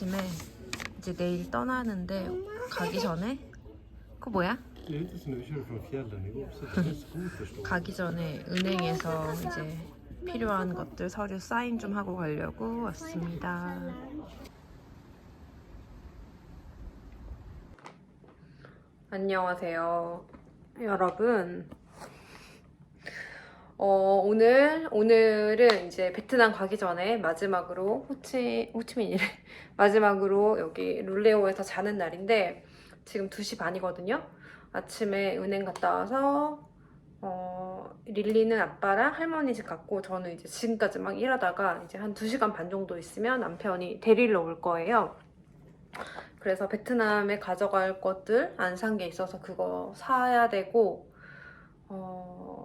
아침에 이제 내일 떠나는데 가기 전에 그거 뭐야? 가기 전에 은행에서 이제 필요한 것들 서류 사인 좀 하고 가려고 왔습니다. 안녕하세요. 여러분. 어, 오늘, 오늘은 이제 베트남 가기 전에 마지막으로 호치, 호치민이래. 마지막으로 여기 룰레오에서 자는 날인데 지금 2시 반이거든요. 아침에 은행 갔다 와서 어, 릴리는 아빠랑 할머니 집 갔고 저는 이제 지금까지 막 일하다가 이제 한 2시간 반 정도 있으면 남편이 데리러 올 거예요. 그래서 베트남에 가져갈 것들 안 산 게 있어서 그거 사야 되고 어,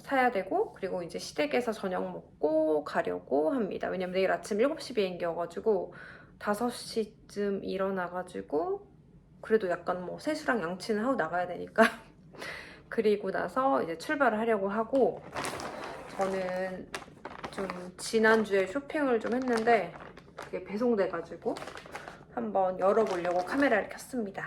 사야 되고 그리고 이제 시댁에서 저녁 먹고 가려고 합니다. 왜냐면 내일 아침 7시 비행기여가지고 5시쯤 일어나가지고 그래도 약간 뭐 세수랑 양치는 하고 나가야 되니까 그리고 나서 이제 출발을 하려고 하고 저는 좀 지난주에 쇼핑을 좀 했는데 그게 배송돼가지고 한번 열어보려고 카메라를 켰습니다.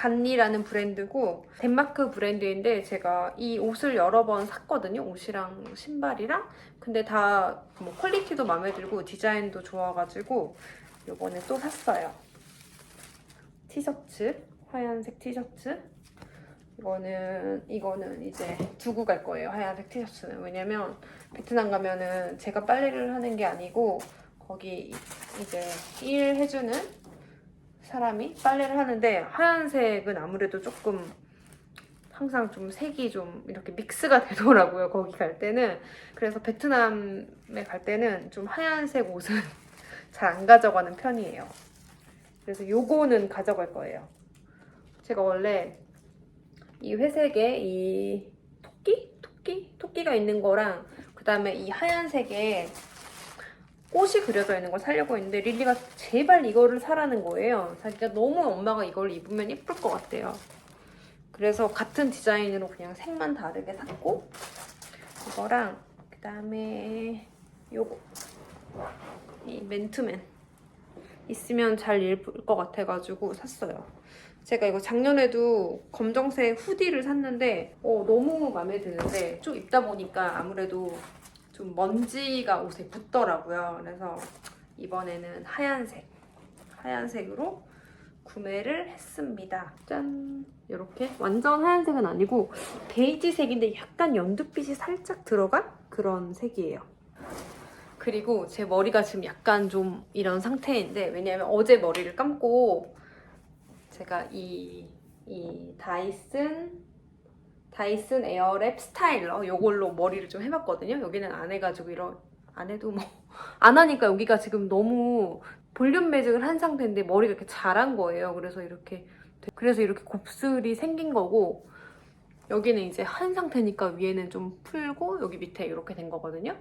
간니라는 브랜드고 덴마크 브랜드인데 제가 이 옷을 여러 번 샀거든요. 옷이랑 신발이랑 근데 다 뭐 퀄리티도 마음에 들고 디자인도 좋아가지고 이번에 또 샀어요. 티셔츠 하얀색 티셔츠 이거는 이거는 이제 두고 갈 거예요 하얀색 티셔츠는 왜냐면 베트남 가면은 제가 빨래를 하는 게 아니고 거기 이제 일 해주는 사람이 빨래를 하는데 하얀색은 아무래도 조금 항상 좀 색이 좀 이렇게 믹스가 되더라고요 거기 갈 때는 그래서 베트남에 갈 때는 좀 하얀색 옷은 잘 안 가져가는 편이에요 그래서 요거는 가져갈 거예요 제가 원래 이 회색에 이 토끼? 토끼? 토끼가 있는 거랑 그 다음에 이 하얀색에 꽃이 그려져 있는 걸 사려고 했는데 릴리가 제발 이거를 사라는 거예요. 자기가 너무 엄마가 이걸 입으면 예쁠 것 같대요. 그래서 같은 디자인으로 그냥 색만 다르게 샀고 이거랑 그 다음에 요거 이 맨투맨 있으면 잘 입을 것 같아가지고 샀어요. 제가 이거 작년에도 검정색 후디를 샀는데 어, 너무 마음에 드는데 좀 입다 보니까 아무래도 좀 먼지가 옷에 붙더라고요. 그래서 이번에는 하얀색, 하얀색으로 구매를 했습니다. 짠! 이렇게 완전 하얀색은 아니고 베이지색인데 약간 연두빛이 살짝 들어간 그런 색이에요. 그리고 제 머리가 지금 약간 좀 이런 상태인데 왜냐면 어제 머리를 감고 제가 이, 이 다이슨 다이슨 에어랩 스타일러 요걸로 머리를 좀 해봤거든요. 여기는 안 해가지고 이런 안 해도 뭐 안 하니까 여기가 지금 너무 볼륨 매직을 한 상태인데 머리가 이렇게 자란 거예요. 그래서 이렇게 그래서 이렇게 곱슬이 생긴 거고 여기는 이제 한 상태니까 위에는 좀 풀고 여기 밑에 이렇게 된 거거든요.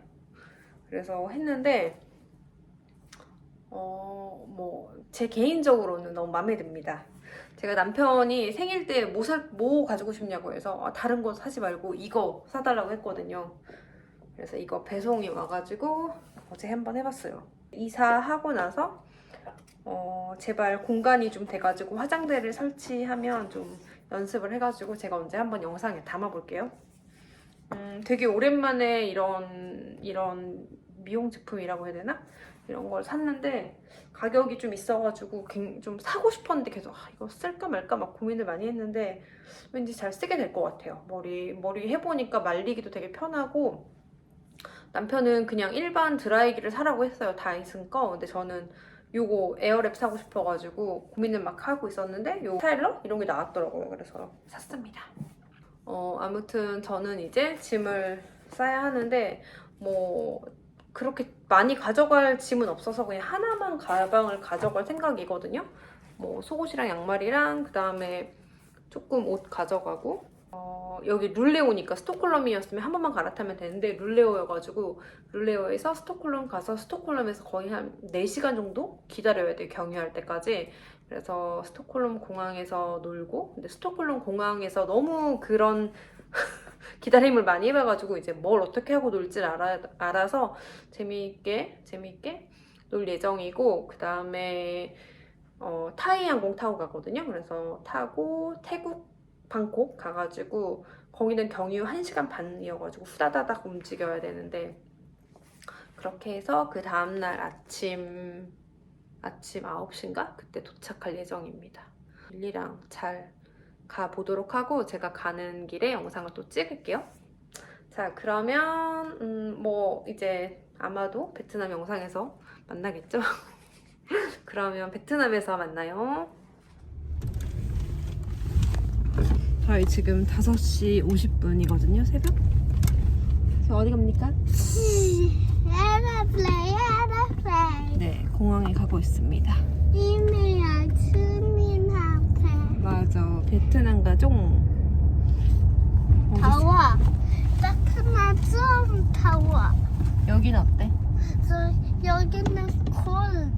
그래서 했는데 어 뭐 제 개인적으로는 너무 마음에 듭니다. 제가 남편이 생일 때 뭐 사, 뭐 가지고 싶냐고 해서 아, 다른 거 사지 말고 이거 사달라고 했거든요. 그래서 이거 배송이 와가지고 어제 한번 해봤어요. 이사하고 나서 어, 제발 공간이 좀 돼가지고 화장대를 설치하면 좀 연습을 해가지고 제가 언제 한번 영상에 담아볼게요. 음, 되게 오랜만에 이런 이런 미용 제품이라고 해야 되나? 이런 걸 샀는데 가격이 좀 있어가지고 굉- 좀 사고 싶었는데 계속 아, 이거 쓸까 말까 막 고민을 많이 했는데 왠지 잘 쓰게 될 것 같아요. 머리 머리 해보니까 말리기도 되게 편하고 남편은 그냥 일반 드라이기를 사라고 했어요. 다이슨 거. 근데 저는 요거 에어랩 사고 싶어가지고 고민을 막 하고 있었는데 요 스타일러 이런 게 나왔더라고요. 그래서 샀습니다. 어 아무튼 저는 이제 짐을 싸야 하는데 뭐 그렇게 많이 가져갈 짐은 없어서 그냥 하나만 가방을 가져갈 생각이거든요. 뭐 속옷이랑 양말이랑 그 다음에 조금 옷 가져가고 어, 여기 룰레오니까 스톡홀름이었으면 한 번만 갈아타면 되는데 룰레오여가지고 룰레오에서 스톡홀름 가서 스톡홀름에서 거의 한 4시간 정도 기다려야 돼요 경유할 때까지 그래서 스톡홀름 공항에서 놀고 근데 스톡홀름 공항에서 너무 그런 기다림을 많이 해봐가지고 이제 뭘 어떻게 하고 놀지 알아, 알아서 재미있게 재미있게 놀 예정이고 그 다음에 어, 타이 항공 타고 가거든요. 그래서 타고 태국 방콕 가가지고 거기는 경유 1시간 반이어가지고 후다다닥 움직여야 되는데 그렇게 해서 그 다음날 아침 아침 9시인가? 그때 도착할 예정입니다. 릴리랑 잘 가보도록 하고 제가 가는 길에 영상을 또 찍을게요. 자 그러면 음, 뭐 이제 아마도 베트남 영상에서 만나겠죠? 그러면 베트남에서 만나요. 저희 지금 5시 50분이거든요, 새벽. 저 어디 갑니까? 에어플레이 에어플레이 네, 공항에 가고 있습니다. 이미야 주민한테 맞아, 베트남 가종. 더워 따뜻한 좀 더워 여긴 어때? 저 여기는 콜드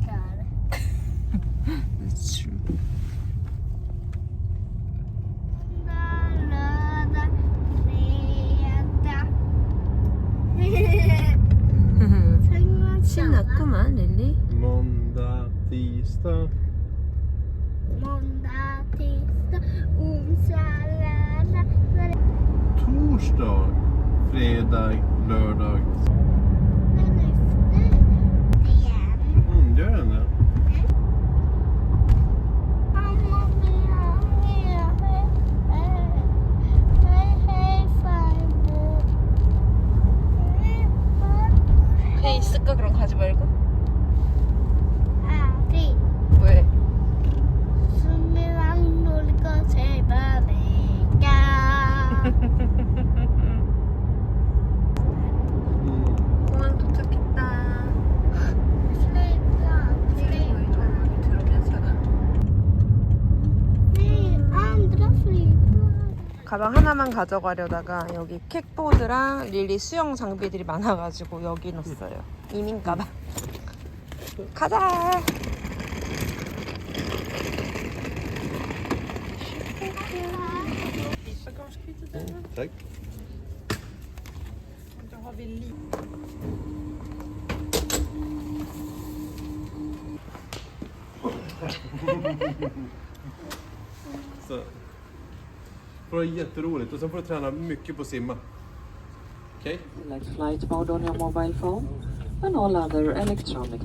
신났구만, 릴리. Måndag, tisdag, onsdag, lördag, Torsdag, fredag, lördag. Mm, gör den det? 그냥 있을까? 그럼 가지 말고. Aldrig. 왜? 숨이랑 놀고 제발이가. Mm. 공항 도착했다. Flyga, flyga. 들어오면서 Nej, andra flygplan. 가방 하나만 가져가려다가 여기 킥보드랑 릴리 수영 장비들이 많아가지고 여기 넣었어요. 이민 가방. 가자. Det var jätteroligt och sen får du träna mycket på att simma. Okej? Okay? Select flight mode on your mobile phone and all other electronic.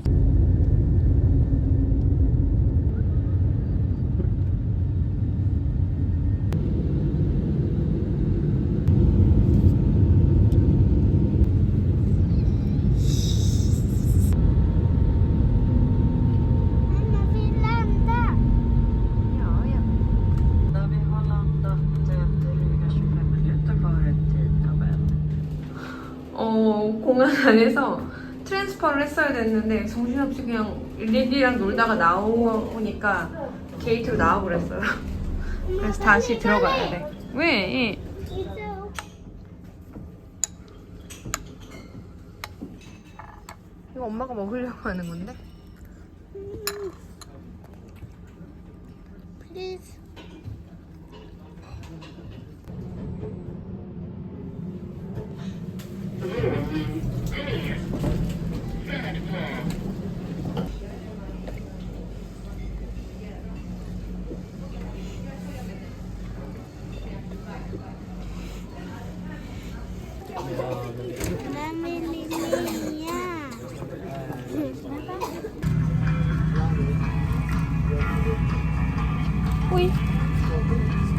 어, 공항 안에서 트랜스퍼를 했어야 됐는데 정신없이 그냥 릴리랑 놀다가 나오니까 게이트로 나와버렸어요. 그래서 다시 들어가야 돼. 왜? 이제 이거 엄마가 먹으려고 하는 건데? please.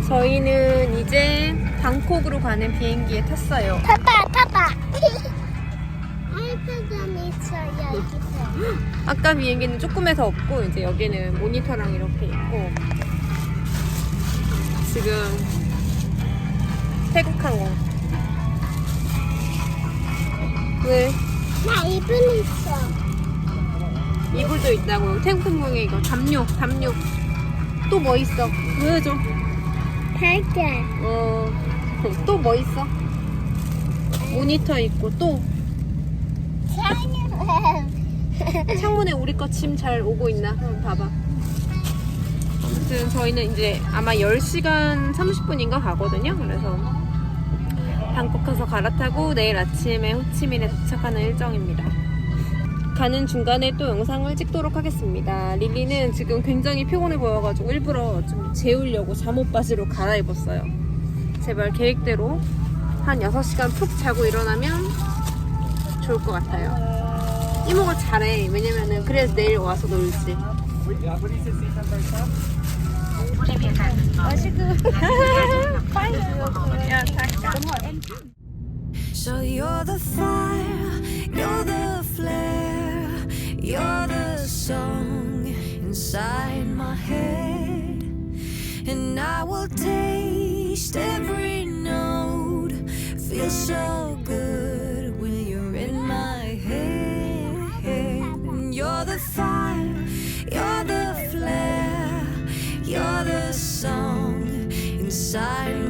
저희는 이제 방콕으로 가는 비행기에 탔어요. 있어요, 여기서. 아까 비행기는 조금해서 없고 이제 여기는 모니터랑 이렇게 있고 지금 태국 항공 왜? 나 이불 있어. 이불도 있다고 태국 항공에 이거 담요 담요. 또 뭐 있어? 보여줘 달걀. 어또 뭐 있어? 모니터 있고 또? 창문. 창문에 우리 거 침 잘 오고 있나? 한번 봐봐. 아무튼 저희는 이제 아마 10시간 30분인가 가거든요. 그래서 방콕 가서 갈아타고 내일 아침에 호치민에 도착하는 일정입니다 가는 중간에 또 영상을 찍도록 하겠습니다. 릴리는 지금 굉장히 피곤해 보여가지고 일부러 좀 재우려고 잠옷 바지로 갈아입었어요. 제발 계획대로 한 6시간 푹 자고 일어나면 좋을 것 같아요. 이모가 잘해. 왜냐면은 그래서 내일 와서 놀지. So you're the fire, you're the flare, you're the song inside my head. And I will taste every note, feel so good when you're in my head. You're the fire, you're the flare, you're the song inside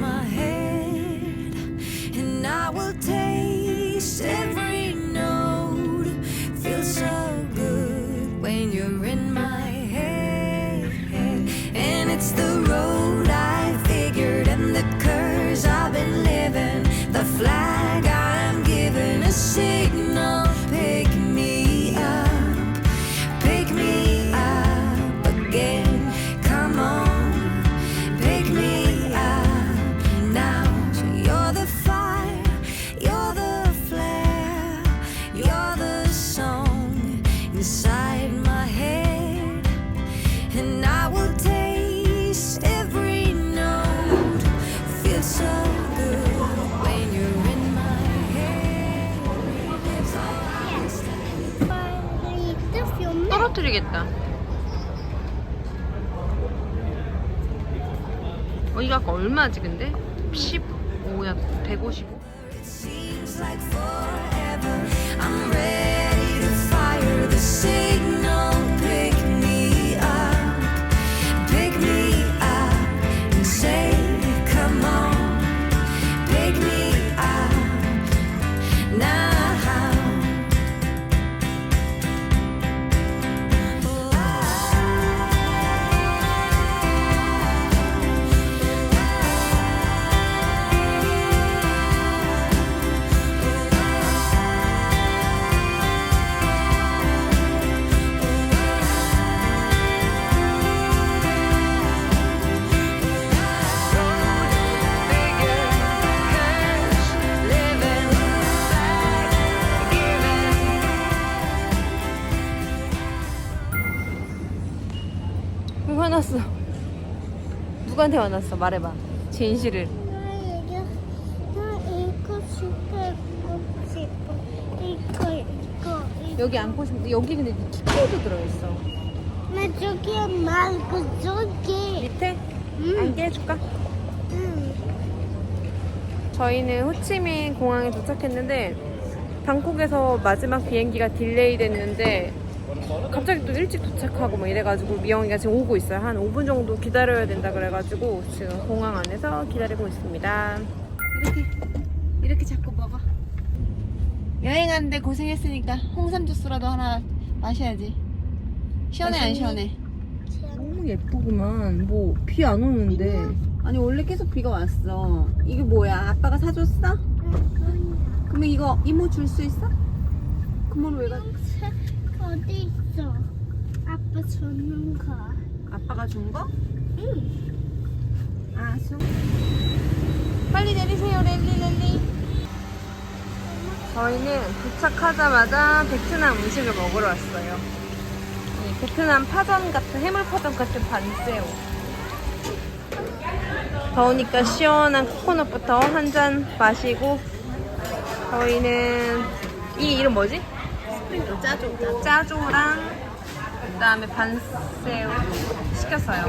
떨어뜨리겠다. 어, 이거 아까 얼마지 근데? 15야 155? It 누구한테 화났어? 말해봐. 진실을. 나 이거 나 이거 super 먹고 싶어. 이거 이거 이거. 여기 안고 싶은데 여기 근데 키코도 들어있어. 나 저기 말고 저기. 밑에? 응. 안게 해줄까? 응. 저희는 호치민 공항에 도착했는데 방콕에서 마지막 비행기가 딜레이 됐는데 갑자기 또 일찍 도착하고 막 이래가지고 미영이가 지금 오고 있어요. 한 5분 정도 기다려야 된다 그래가지고 지금 공항 안에서 기다리고 있습니다. 이렇게 이렇게 자꾸 먹어. 여행하는데 고생했으니까 홍삼 주스라도 하나 마셔야지. 시원해 안 시원해? 너무 예쁘구만. 뭐 비 안 오는데. 아니 원래 계속 비가 왔어. 이게 뭐야? 아빠가 사줬어? 그러면 이거 이모 줄 수 있어? 그모를 왜 가? 어디 있어? 아빠 주는 거. 아빠가 준 거? 응. 아, 수. 빨리 내리세요, 랠리, 랠리. 저희는 도착하자마자 베트남 음식을 먹으러 왔어요. 이 베트남 파전 같은, 해물 파전 같은 반새우. 더우니까 시원한 코코넛부터 한 잔 마시고, 저희는, 이 이름 뭐지? 스프링 짜조. 짜조랑, 그 다음에 반새우 시켰어요.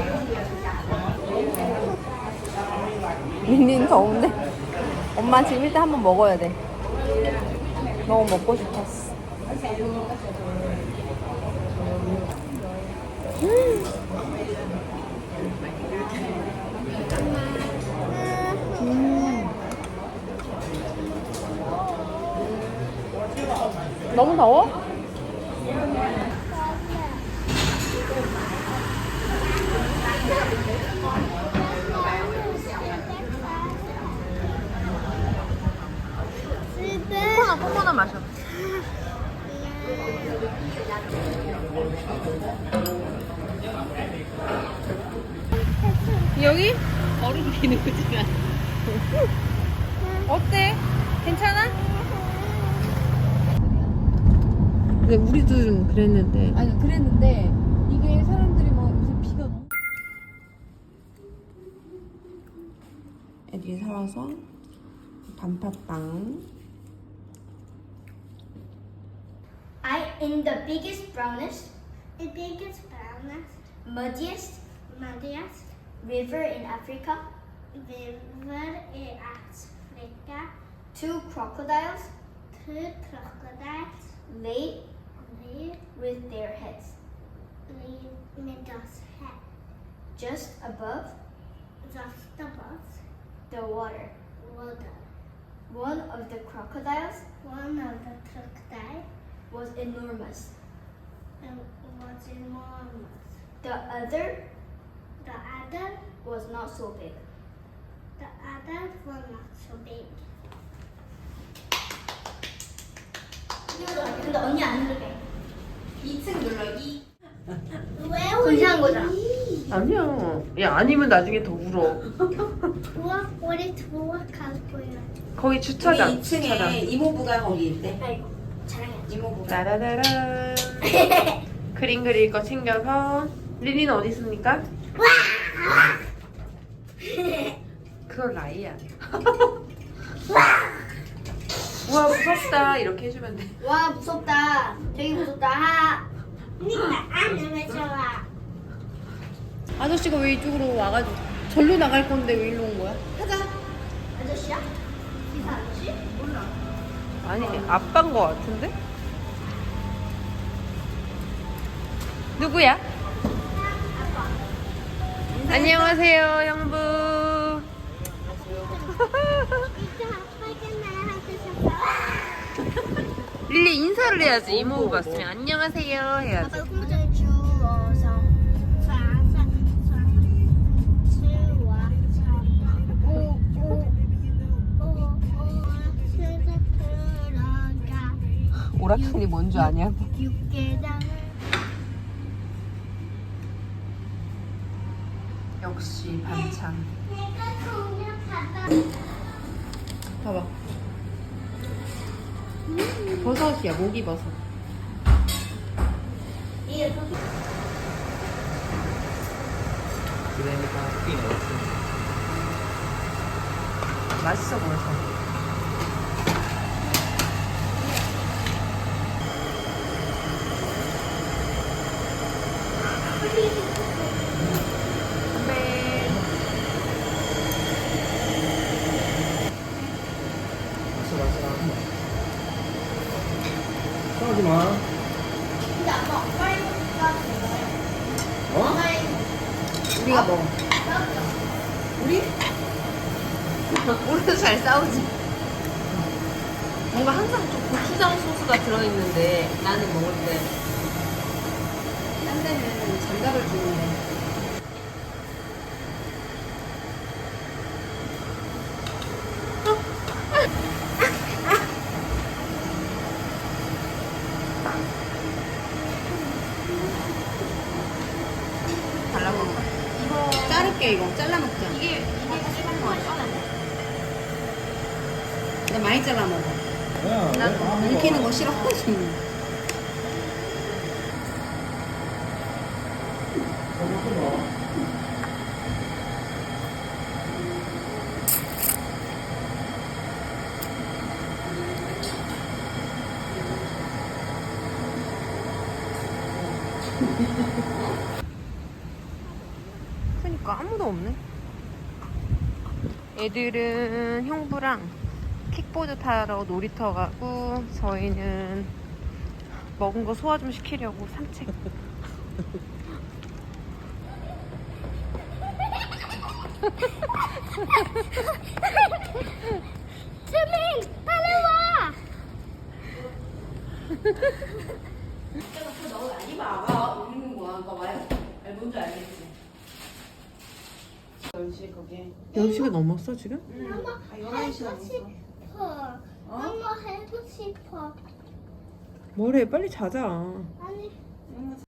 민니는 더운데? 엄마 지금 일단 한번 먹어야 돼. 너무 먹고 싶었어. 너무 더워? 집에 코코넛, 코코넛 마셔. 여기? 얼음 비는 거지만. 어때? 괜찮아? 근데 우리도 좀 그랬는데. 아니 그랬는데 이게 사람들이 막 요새 비가 너무 애들이 살아서 반팥빵. I am the biggest, brownest, the biggest, brownest, muddiest, muddiest river in Africa. River in Africa. Two crocodiles. Two crocodiles lay with their heads. Lay with their head. Just above. Just above. The water. Water. One of the crocodiles. One of the crocodiles was enormous. It was enormous. The other, the other was not so big. The other was not so big. 근데 언니 안 누르게. 2층 눌러 2. 왜 불쌍한 거잖아. 아니야. 야, 아니면 나중에 더 울어. 우와, 우리 두어 갈 거야. 거기 주차장. 2층에 이모부가 거기 있대. 아이고, 자랑해야지. 이모부가. 따라라란. 그림 그릴 거 챙겨서. 리리는 어디 있습니까? 그건 라이야. 우와 무섭다 이렇게 해주면 돼. 와, 무섭다. 되게 무섭다. 하. 니가 안으면 좋아. 아저씨가 왜 이쪽으로 와가지고 절로 나갈 건데 왜 일로 온 거야? 아저씨야? 기사 아저씨? 몰라. 아니 아빠인 거 같은데? 누구야? 안녕하세요 형부. 이제 아빠가 나한테 줬어. 릴리 인사를 해야지 이모부 봤으면 안녕하세요 해야지. 오락관이 뭔 줄 아냐? 역시 반찬. 버섯이야 모기 버섯. 맛있어 보여서. 건배. 싸우지 마. 근데 아빠 빨리 어? 우리가 먹어. 우리도 잘 싸우지. 뭔가 항상 좀 고추장 소스가 들어있는데 나는 먹을 때 딴 데는 장갑을 주는데. 달라붙는 거. 자를게 이거 잘라 먹자. 이게 이게 찍은 거야. 나 많이 잘라 먹어. 야, 왜 다 엉키는 거 싫어가지고. 아무도 없네. 애들은 형부랑 킥보드 타러 놀이터 가고 저희는 먹은 거 소화 좀 시키려고 산책. 스밍 빨리 와너 아니 봐봐. 울리는 거야. 그러니까 말, 말 뭔지 알겠지. 10시 거기. 10시가 넘었어 지금? 엄마 하고 싶어. 엄마 하고 싶어. 뭐래 빨리 자자. 하고